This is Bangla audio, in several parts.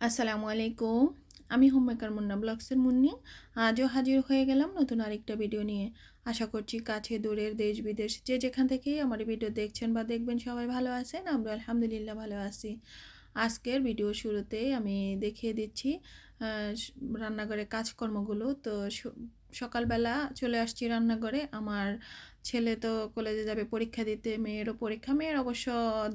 আসসালামু আলাইকুম। আমি হোমমেকার মুন্না ব্লগসের মুন্নি। আজও হাজির হয়ে গেলাম নতুন আরেকটা ভিডিও নিয়ে। আশা করছি কাছে, দূরের, দেশ, বিদেশ, যে যেখান থেকেই আমার ভিডিও দেখছেন বা দেখবেন সবাই ভালো আছেন, আমরা আলহামদুলিল্লাহ ভালো আছি। আজকের ভিডিও শুরুতেই আমি দেখিয়ে দিচ্ছি রান্নাঘরের কাজকর্মগুলো। তো সকালবেলা চলে আসছি রান্নাঘরে। আমার ছেলে তো কলেজে যাবে পরীক্ষা দিতে, মেয়েরও পরীক্ষা, মেয়ের অবশ্য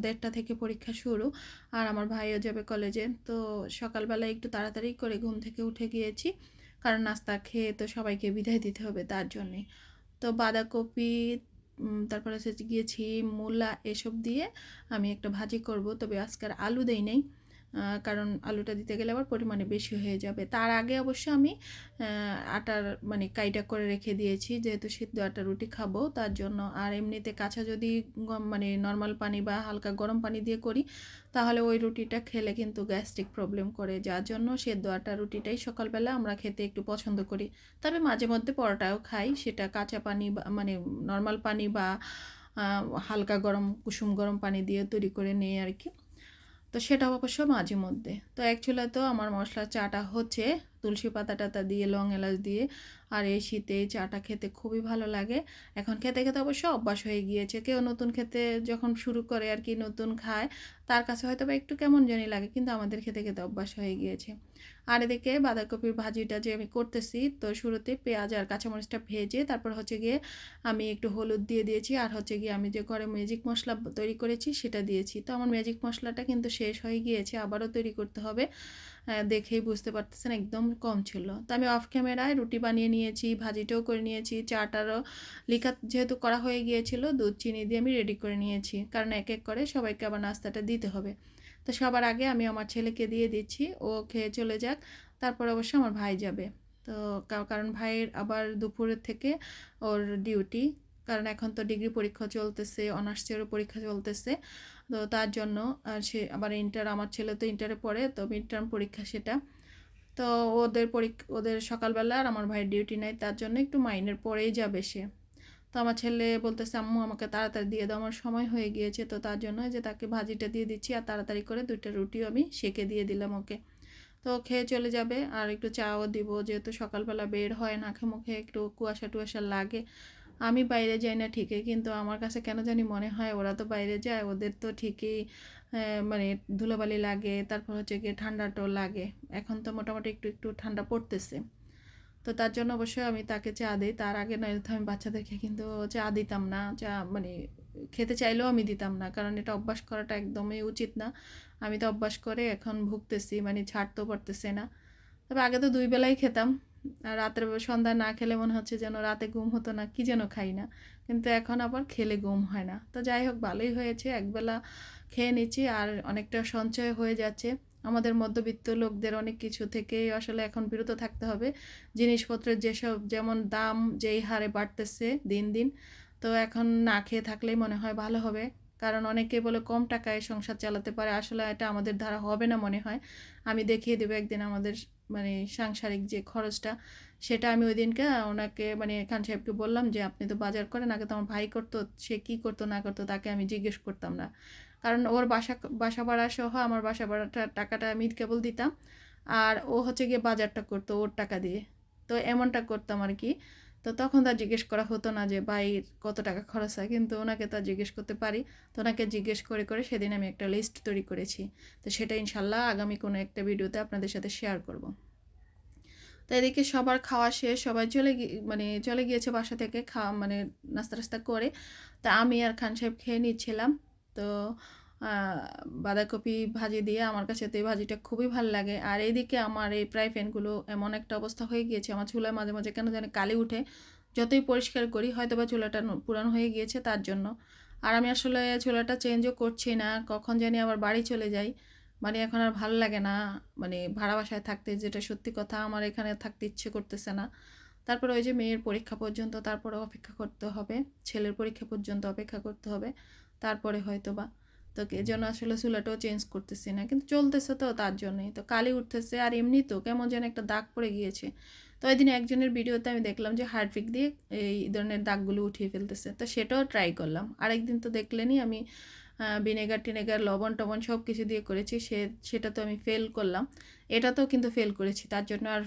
দেড়টা থেকে পরীক্ষা শুরু আর আমার ভাইও যাবে কলেজে। তো সকালবেলা একটু তাড়াতাড়ি করে ঘুম থেকে উঠে গিয়েছি কারণ নাস্তা খেয়ে তো সবাইকে বিদায় দিতে হবে তার জন্যে। তো বাঁধাকপি তারপরে হচ্ছে গিয়েছি মূলা এসব দিয়ে আমি একটা ভাজি করব। তবে আজকের আলু দেই নাই। কারণ আলুটা দিতে গেলে আবার পরিমাণে বেশি হয়ে যাবে। তার আগে অবশ্য আমি আটার মানে কাইটা করে রেখে দিয়েছি, যেহেতু সিদ্ধ আটা রুটি খাব, তার জন্য। আর এমনিতে কাঁচা যদি মানে নর্মাল পানি বা হালকা গরম পানি দিয়ে করি, তাহলে ওই রুটিটা খেলে কিন্তু গ্যাস্ট্রিক প্রবলেম করে। যার জন্য সেদ্ধ আটা রুটিটাই সকালবেলা আমরা খেতে একটু পছন্দ করি। তবে মাঝে মধ্যে পরোটাও খাই, সেটা কাঁচা পানি বা মানে নর্মাল পানি বা হালকা গরম, কুসুম গরম পানি দিয়ে তৈরি করে নিই আর কি তো সেটা অবশ্য মাঝে মধ্যে। তো অ্যাকচুয়ালি তো আমার মশলার চাটা হচ্ছে, তুলসী পাতাটা দিয়ে, লং এলাচ দিয়ে আর এই শীতে চাটা খেতে খুবই ভালো লাগে। এখন খেতে খেতে অবশ্য অভ্যাস হয়ে গিয়েছে। কেউ নতুন খেতে যখন শুরু করে আর কি নতুন খায়, তার কাছে হয়তো বা একটু কেমন জানি লাগে, কিন্তু আমাদের খেতে খেতে অভ্যাস হয়ে গিয়েছে। আর এদিকে বাঁধাকপির ভাজিটা যে আমি করতেছি, তো শুরুতে পেঁয়াজ আর কাঁচামরিচটা ভেজে, তারপর হচ্ছে গিয়ে আমি একটু হলুদ দিয়ে দিয়েছি, আর হচ্ছে গিয়ে আমি যে ঘরে ম্যাজিক মশলা তৈরি করেছি সেটা দিয়েছি। তো আমার ম্যাজিক মশলাটা কিন্তু শেষ হয়ে গিয়েছে, আবারও তৈরি করতে হবে। দেখেই বুঝতে পারতেছেন, একদম কম ছিল। তো আমি অফ ক্যামেরায় রুটি বানিয়ে নিয়েছি, ভাজিটাও করে নিয়েছি, চাটারও লিখা যেহেতু করা হয়ে গিয়েছিল, দুধ, চিনি দিয়ে আমি রেডি করে নিয়েছি। কারণ এক এক করে সবাইকে আবার নাস্তাটা দিতে হবে। তো সবার আগে আমি আমার ছেলেকে দিয়ে দিচ্ছি, ও খেয়ে চলে যাক, তারপর অবশ্য আমার ভাই যাবে। তো কারণ ভাইয়ের আবার দুপুরের থেকে ওর ডিউটি কারণ এখন তো ডিগ্রি পরীক্ষা চলতেছে অনার্সেরও পরীক্ষা চলতেছে। তো তার জন্য, আর সে আবার ইন্টার আমার ছেলে তো ইন্টারে পড়ে, তো মিড টার্ম পরীক্ষা সেটা। তো ওদের পরীক্ষা, ওদের সকালবেলা আর আমার ভাইয়ের ডিউটি নেই, তার জন্য একটু মাইনের পরেই যাবে সে। তো আমার ছেলে বলতেছে, আম্মু, আমাকে তাড়াতাড়ি দিয়ে দাও, আমার সময় হয়ে গিয়েছে। তো তার জন্য যে তাকে ভাজিটা দিয়ে দিচ্ছি, আর তাড়াতাড়ি করে দুইটা রুটিও আমি সেকে দিয়ে দিলাম ওকে। তো খেয়ে চলে যাবে, আর একটু চাও দিব, যেহেতু সকালবেলা বের হয় নাকে মুখে একটু কুয়াশা টুয়াশা লাগে। আমি বাইরে যাই না ঠিকই, কিন্তু আমার কাছে কেন জানি মনে হয় ওরা তো বাইরে যায়, ওদের তো ঠিকই মানে ধুলোবালি লাগে, তারপর হচ্ছে গিয়ে ঠান্ডাটাও লাগে। এখন তো মোটামুটি একটু একটু ঠান্ডা পড়তেছে। তো তার জন্য অবশ্যই আমি তাকে চা দিই, তার আগে নয় তো আমি বাচ্চাদেরকে কিন্তু চা দিতাম না, চা মানে খেতে চাইলেও আমি দিতাম না, কারণ এটা অভ্যাস করাটা একদমই উচিত না। আমি তো অভ্যাস করে এখন ভুগতেছি মানে ছাড়তেও পারতেছে না। তবে আগে তো দুই বেলাই খেতাম রাতের বেলা সন্ধ্যায় না খেলে মনে হচ্ছে যেন রাতে ঘুম হতো না, কি যেন খাই না। কিন্তু এখন আবার খেলে ঘুম হয় না। তো যাই হোক, ভালোই হয়েছে। একবেলা খেয়ে নিচ্ছি আর অনেকটা সঞ্চয় হয়ে যাচ্ছে। আমাদের মধ্যবিত্ত লোকদের অনেক কিছু থেকেই আসলে এখন বিরত থাকতে হবে। জিনিসপত্রের যেসব, যেমন দাম, যেই হারে বাড়তেছে দিন দিন, তো এখন না খেয়ে থাকলেই মনে হয় ভালো হবে। কারণ অনেকে বলে কম টাকায় সংসার চালাতে পারে। আসলে এটা আমাদের দ্বারা হবে না মনে হয়। আমি দেখিয়ে দেবো একদিন আমাদের মানে সাংসারিক যে খরচটা, সেটা আমি ওই দিনকে ওনাকে মানে খান সাহেবকে বললাম যে, আপনি তো বাজার করেন, আগে তো আমার ভাই করতো, সে কী করতো, না করতো, তাকে আমি জিজ্ঞেস করতাম না। কারণ ওর বাসা বাসা ভাড়া সহ আমার বাসা ভাড়াটা, টাকাটা আমি কেবল দিতাম। আর ও হচ্ছে গিয়ে বাজারটা করতো ওর টাকা দিয়ে। তো এমনটা করতাম আর কি। তো তখন তার জিজ্ঞেস করা হতো না যে বাইর কত টাকা খরচ হয়? কিন্তু ওনাকে তা জিজ্ঞেস করতে পারি। তো ওনাকে জিজ্ঞেস করে করে সেদিন আমি একটা লিস্ট তৈরি করেছি। তো সেটা ইনশাল্লাহ আগামী কোনো একটা ভিডিওতে আপনাদের সাথে শেয়ার করব। তো এদিকে সবার খাওয়া শেষ, সবাই চলে গিয়ে মানে চলে গিয়েছে বাসা থেকে খাওয়া মানে নাস্তা টাস্তা করে। তা আমি আর খান সাহেব খেয়ে নিচ্ছিলাম। তো বাঁধাকপি ভাজি দিয়ে আমার কাছে তো এই ভাজিটা খুবই ভালো লাগে। আর এইদিকে আমার এই ফ্রাই প্যানগুলো এমন একটা অবস্থা হয়ে গিয়েছে, আমার চুলায় মাঝে মাঝে কেন জানি কালি উঠে, যতই পরিষ্কার করি হয়তো বা চুলাটা পুরানো হয়ে গিয়েছে তার জন্য। আর আমি আসলে চুলাটা চেঞ্জও করছি না, কখন জানি আবার বাড়ি চলে যাই মানে এখন আর ভালো লাগে না মানে ভাড়া বাসায় থাকতে যেটা সত্যি কথা আমার এখানে থাকতে ইচ্ছে করতেছে না। তারপরে ওই যে মেয়ের পরীক্ষা পর্যন্ত তারপরে অপেক্ষা করতে হবে, ছেলের পরীক্ষা পর্যন্ত অপেক্ষা করতে হবে, তারপরে হয়তো বা তো এই জন্য আসলে চুলাটাও চেঞ্জ করতেছি না। কিন্তু চলতেছে তো তার জন্যই। তো কালি উঠতেছে আর এমনি তো কেমন যেন একটা দাগ পড়ে গিয়েছে। তো ওই দিন একজনের ভিডিওতে আমি দেখলাম যে হার্ডপিক দিয়ে এই ধরনের দাগগুলো উঠিয়ে ফেলতেছে। তো সেটাও ট্রাই করলাম। আরেকদিন তো দেখলেনই আমি ভিনেগার টিনেগার লবণ, টবণ সব কিছু দিয়ে করেছি। সে, সেটা তো আমি ফেল করলাম। এটা তো কিন্তু ফেল করেছি। তার জন্য আর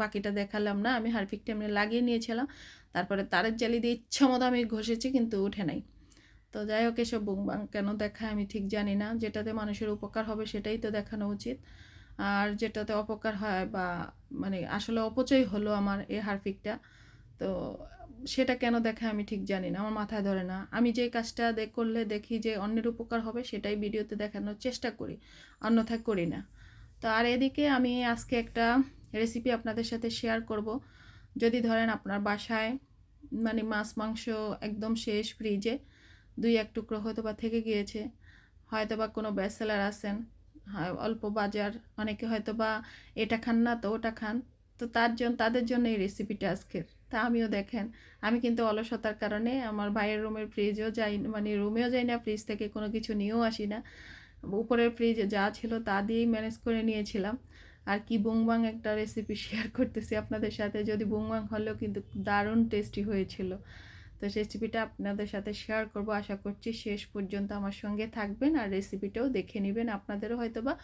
বাকিটা দেখালাম না। আমি হারপিকটা এমনি লাগিয়ে নিয়েছিলাম। তারপরে তারের জালি দিয়ে ইচ্ছা মতো আমি ঘষেছি, কিন্তু উঠে নাই। তো যাই হোক, এসব বুংবাং কেন দেখায় আমি ঠিক জানি না। যেটাতে মানুষের উপকার হবে সেটাই তো দেখানো উচিত। আর যেটাতে অপকার হয় বা মানে আসলে অপচয় হলো আমার এই হারফিকটা, তো সেটা কেন দেখায় আমি ঠিক জানি না, আমার মাথায় ধরে না। আমি যে কাজটা করলে দেখি যে অন্যের উপকার হবে সেটাই ভিডিওতে দেখানোর চেষ্টা করি, অন্যথায় করি না। তো আর এদিকে আমি আজকে একটা রেসিপি আপনাদের সাথে শেয়ার করব। যদি ধরেন আপনার বাসায় মানে মাছ, মাংস একদম শেষ ফ্রিজে দুই এক টুকরো হয়তো বা থেকে গিয়েছে। হয়তো বা কোনো ব্যাচেলার আছেন। অল্প বাজার, অনেকে হয়তো বা এটা খান না তো ওটা খান। তো তার জন্য তাদের জন্য এই রেসিপিটা আজকের। তা আমিও দেখেন, আমি কিন্তু অলসতার কারণে আমার ভাইয়ের রুমের ফ্রিজও যাই মানে রুমেও যাই না ফ্রিজ থেকে কোনো কিছু নিয়েও আসি না। উপরের ফ্রিজে যা ছিল তা দিয়েই ম্যানেজ করে নিয়েছিলাম। আর কি বুংবাং একটা রেসিপি শেয়ার করতেছি আপনাদের সাথে। যদি বুংবাং হলেও কিন্তু দারুণ টেস্টি হয়েছিল। তো রেসিপিটা আপনাদের সাথে শেয়ার করব। আশা করছি শেষ পর্যন্ত আমার সঙ্গে থাকবেন আর রেসিপিটাও দেখে নেবেন। আপনাদেরও হয়তো বা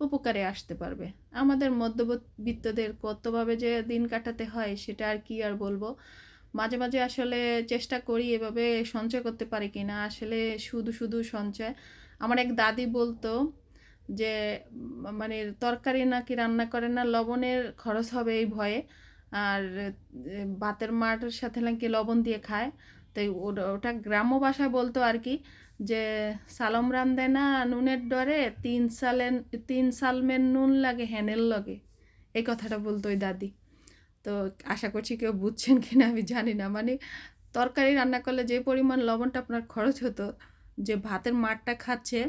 উপকারে আসতে পারবে। আমাদের মধ্যবিত্তদের কতভাবে যে দিন কাটাতে হয় সেটা আর কি আর বলব? মাঝে মাঝে আসলে চেষ্টা করি এভাবে সঞ্চয় করতে পারি কি না আসলে শুধু শুধু সঞ্চয়। আমার এক দাদি বলতো যে মানে তরকারি নাকি রান্না করে না, লবণের খরচ হবে এই ভয়ে। আর ভাতের মাঠের সাথে নাকি লবণ দিয়ে খায়। তাই ওটা গ্রাম্য ভাষায় বলতো আর কি যে, সালম রান্ধে না নুনের ডরে, তিন সালের তিন সালমের নুন লাগে হ্যানেল লাগে। এই কথাটা বলতো ওই দাদি। তো আশা করছি কেউ বুঝছেন কি না আমি জানি না। মানে তরকারি রান্না করলে যে পরিমাণ লবণটা আপনার খরচ হতো, যে ভাতের মাঠটা খাচ্ছে,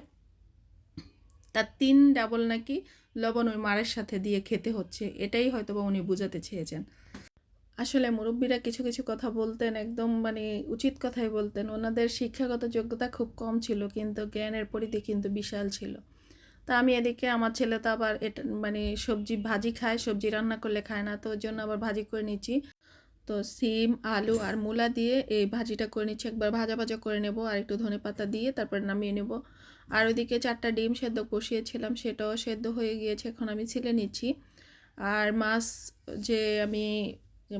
তার তিন ডাবল নাকি লবণ ওই মারের সাথে দিয়ে খেতে হচ্ছে, এটাই হয়তো বা উনি বোঝাতে চেয়েছেন। আসলে মুরব্বীরা কিছু কিছু কথা বলতেন, একদম মানে উচিত কথাই বলতেন। ওনাদের শিক্ষাগত যোগ্যতা খুব কম ছিল, কিন্তু জ্ঞানের পরিধি কিন্তু বিশাল ছিল। তা আমি এদিকে, আমার ছেলে তো আবার এটা মানে সবজি ভাজি খায়, সবজি রান্না করলে খায় না, তো ওর জন্য আবার ভাজি করে নিচ্ছি। তো সিম, আলু আর মূলা দিয়ে এই ভাজিটা করে নিচ্ছি, একবার ভাজা ভাজা করে নেব আর একটু ধনে পাতা দিয়ে তারপর নামিয়ে নেব। আর ওইদিকে চারটা ডিম সেদ্ধ কষিয়েছিলাম, সেটাও সেদ্ধ হয়ে গিয়েছে, এখন আমি ছিলে নিচ্ছি। আর মাছ যে আমি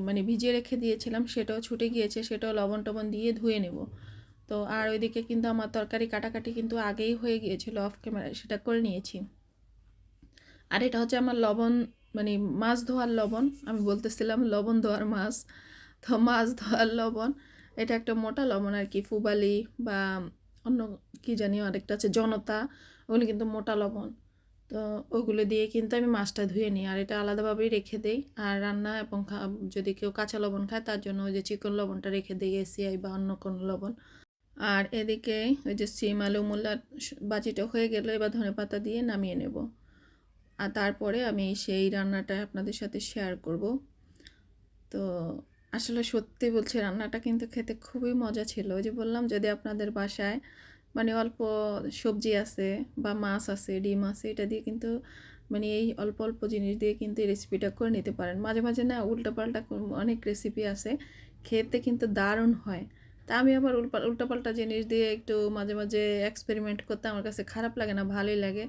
মানে ভিজিয়ে রেখে দিয়েছিলাম, সেটাও ছুটে গিয়েছে, সেটাও লবণ টবণ দিয়ে ধুয়ে নেব। তো আর ওইদিকে কিন্তু আমার তরকারি কাটাকাটি কিন্তু আগেই হয়ে গিয়েছিল অফ ক্যামেরায় সেটা করে নিয়েছি। আর এটা হচ্ছে আমার লবণ মানে মাছ ধোয়ার লবণ, আমি বলতেছিলাম লবণ ধোয়ার মাছ, তো মাছ ধোয়ার লবণ, এটা একটা মোটা লবণ আর কি, ফুবালি বা অন্য কী জানি আরেকটা আছে, জনতা, ওগুলো কিন্তু মোটা লবণ। তো ওগুলো দিয়ে কিন্তু আমি মাছটা ধুয়ে নিই আর এটা আলাদাভাবেই রেখে দেই। আর রান্না এবং যদি কেউ কাঁচা লবণ খায় তার জন্য ওই যে চিকন লবণটা রেখে দিই, এসিআই বা অন্য কোনো লবণ। আর এদিকে ওই যে সিম, আলু মূল্যার বাজিটা হয়ে গেলে এবার ধনে পাতা দিয়ে নামিয়ে নেব। আর তারপরে আমি সেই রান্নাটা আপনাদের সাথে শেয়ার করব। তো আসলে সত্যি বলছি, রান্নাটা কিন্তু খেতে খুবই মজা ছিল। ওই যে বললাম, যদি আপনাদের বাসায় মানে অল্প সবজি আছে বা মাছ আছে, ডিম আছে, এটা দিয়ে কিন্তু মানে এই অল্প অল্প জিনিস দিয়ে কিন্তু এই রেসিপিটা করে নিতে পারেন। মাঝে মাঝে না উল্টাপাল্টা অনেক রেসিপি আছে, খেতে কিন্তু দারুণ হয়। তা আমি আবার উল্টা উল্টাপাল্টা জিনিস দিয়ে একটু মাঝে মাঝে এক্সপেরিমেন্ট করতে আমার কাছে খারাপ লাগে না, ভালোই লাগে।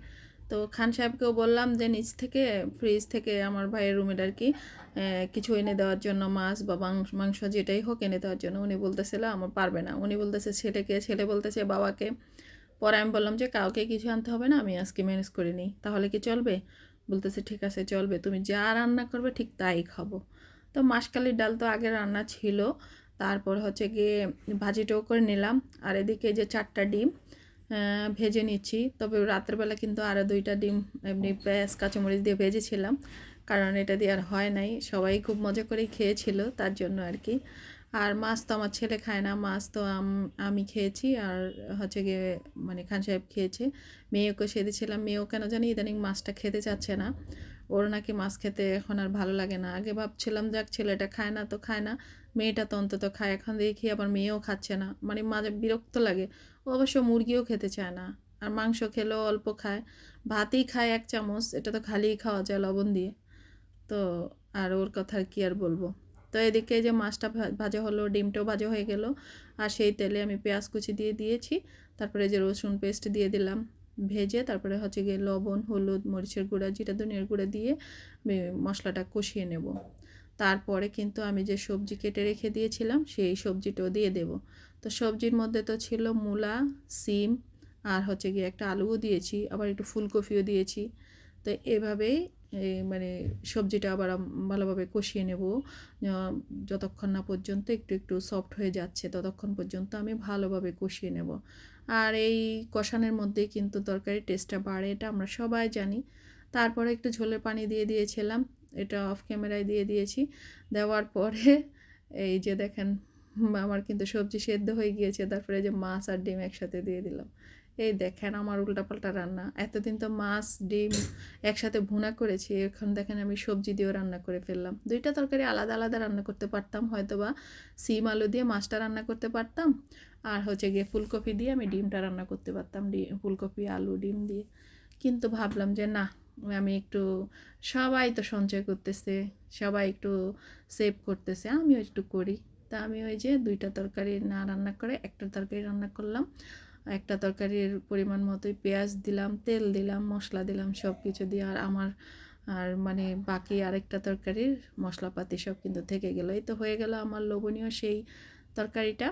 তো খান সাহেবকেও বললাম যে, নিচ থেকে ফ্রিজ থেকে আমার ভাইয়ের রুমের আর কি কিছু এনে দেওয়ার জন্য মাছ বা মাংস যেটাই হোক এনে দেওয়ার জন্য। উনি বলতেছিল, আমার পারবে না। উনি বলতেছে, ছেলেকে, ছেলে বলতেছে, বাবাকে। পরে আমি বললাম যে, কাউকে কিছু আনতে হবে না, আমি আজকে ম্যানেজ করে নিই। তাহলে কি চলবে? বলতেছে, ঠিক আছে, চলবে। তুমি যা রান্না করবে, ঠিক তাই খাব। তো মাসকালির ডাল তো আগে রান্না ছিল। তারপর হচ্ছে গিয়ে ভাজিটাও করে নিলাম। আর এদিকে যে চারটা ডিম ভেজে নিচ্ছি। তবে রাত্রেবেলা কিন্তু আরও দুইটা ডিম এমনি পেঁয়াজ, কাঁচামরিচ দিয়ে ভেজেছিলাম। কারণ এটা দিয়ে আর হয় নাই। সবাই খুব মজা করেই খেয়েছিল, তার জন্য আর কি। আর মাছ তো আমার ছেলে খায় না। মাছ তো আমি খেয়েছি। আর হচ্ছে গিয়ে মানে খান সাহেব খেয়েছে। মেয়েকে সেদিয়েছিলাম মেয়েও কেন জানি ইদানিং মাছটা খেতে চাচ্ছে না। ওর নাকি মাছ খেতে এখন আর ভালো লাগে না। আগে ভাবছিলাম, যাক ছেলেটা খায় না তো খায় না। মেয়েটা তো অন্তত খায়। এখন দেখি আবার মেয়েও খাচ্ছে না। মানে মাঝে বিরক্ত লাগে। ও অবশ্য মুরগিও খেতে চায় না। আর মাংস খেলেও অল্প খায়। ভাতই খায় এক চামচ। এটা তো খালিই খাওয়া যায় লবণ দিয়ে। তো আর ওর কথা আর কি আর বলব? তো এদিকে যে মাছটা ভাজা হলো, ডিমটাও ভাজা হয়ে গেল। আর সেই তেলে আমি পেঁয়াজ কুচি দিয়ে দিয়েছি। তারপরে যে রসুন পেস্ট দিয়ে দিলাম ভেজে। তারপরে হচ্ছে গিয়ে লবণ, হলুদ, মরিচের গুঁড়া, জিরা, ধনিয়ার গুঁড়া দিয়ে মশলাটা কষিয়ে নেব। তারপরে কিন্তু আমি যে সবজি কেটে রেখে দিয়েছিলাম, সেই সবজিটাও দিয়ে দেব। তো সবজির মধ্যে তো ছিল মূলা, সিম আর হচ্ছে গিয়ে একটা আলুও দিয়েছি, আবার একটু ফুলকপিও দিয়েছি। তো এভাবেই মানে সবজিটা আবার ভালোভাবে কষিয়ে নেব। যতক্ষণ না পর্যন্ত একটু একটু সফট হয়ে যাচ্ছে, ততক্ষণ পর্যন্ত আমি ভালোভাবে কষিয়ে নেব। আর এই কষানোর মধ্যেই কিন্তু তরকারির টেস্টটা বাড়ে, এটা আমরা সবাই জানি। তারপরে একটু ঝোলের পানি দিয়ে দিয়েছিলাম। এটা অফ ক্যামেরায় দিয়ে দিয়েছি। দেওয়ার পরে এই যে দেখেন, আমার কিন্তু সবজি সেদ্ধ হয়ে গিয়েছে, তারপরে যে মাছ আর ডিম একসাথে দিয়ে দিলাম। এই দেখেন আমার উল্টাপাল্টা রান্না। এতদিন তো মাছ, ডিম একসাথে ভুনা করেছি, এখন দেখেন আমি সবজি দিয়েও রান্না করে ফেললাম। দুইটা তরকারি আলাদা আলাদা রান্না করতে পারতাম হয়তো বা সিম আলু দিয়ে মাছটা রান্না করতে পারতাম, আর হচ্ছে গিয়ে ফুলকপি দিয়ে আমি ডিমটা রান্না করতে পারতাম ডি ফুলকপি, আলু, ডিম দিয়ে। কিন্তু ভাবলাম যে না আমি একটু সবাই তো সঞ্চয় করতেছে, সবাই একটু সেভ করতেছে, আমিও একটু করি। তা আমি ওই যে দুইটা তরকারি না রান্না করে একটা তরকারি রান্না করলাম, একটা তরকারির পরিমাণ মতোই পেঁয়াজ দিলাম, তেল দিলাম, মশলা দিলাম সব কিছু দিয়ে আর আমার আর মানে বাকি আরেকটা তরকারির মশলাপাতি সব কিন্তু থেকে গেলো। এই তো হয়ে গেল আমার লোভনীয় সেই তরকারিটা।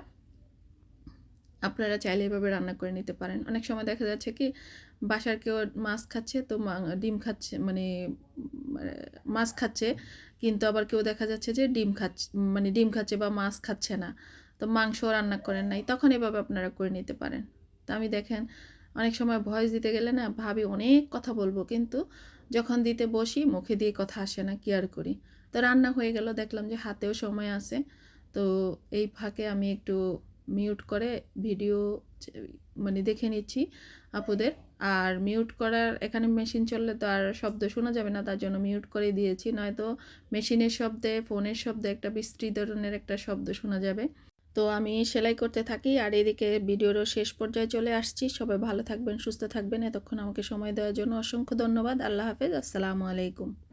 আপনারা চাইলে এভাবে রান্না করে নিতে পারেন। অনেক সময় দেখা যাচ্ছে কি, বাসার কেউ মাছ খাচ্ছে, তো ডিম খাচ্ছে মানে মাছ খাচ্ছে, কিন্তু আবার কেউ দেখা যাচ্ছে যে ডিম খাচ্ছে মানে ডিম খাচ্ছে বা মাছ খাচ্ছে না, তো মাংস রান্না করেন নাই, তখন এভাবে আপনারা করে নিতে পারেন। তো আমি দেখেন, অনেক সময় ভয়েস দিতে গেলে না ভাবি অনেক কথা বলব, কিন্তু যখন দিতে বসি মুখে দিয়ে কথা আসে না কেয়ার করি? তো রান্না হয়ে গেল, দেখলাম যে হাতেও সময় আছে, তো এই ফাঁকে আমি একটু মিউট করে ভিডিও মানে দেখে নিচ্ছি আপুদের। আর মিউট করার, এখানে মেশিন চললে তো আর শব্দ শোনা যাবে না, তার জন্য মিউট করে দিয়েছি। নয়তো মেশিনের শব্দে ফোনের শব্দে একটা বিস্তৃত ধরনের একটা শব্দ শোনা যাবে। তো আমি সেলাই করতে থাকি, আর এদিকে ভিডিওরও শেষ পর্যায়ে চলে আসছি। সবাই ভালো থাকবেন, সুস্থ থাকবেন। এতক্ষণ আমাকে সময় দেওয়ার জন্য অসংখ্য ধন্যবাদ। আল্লাহ হাফেজ। আসসালামু আলাইকুম।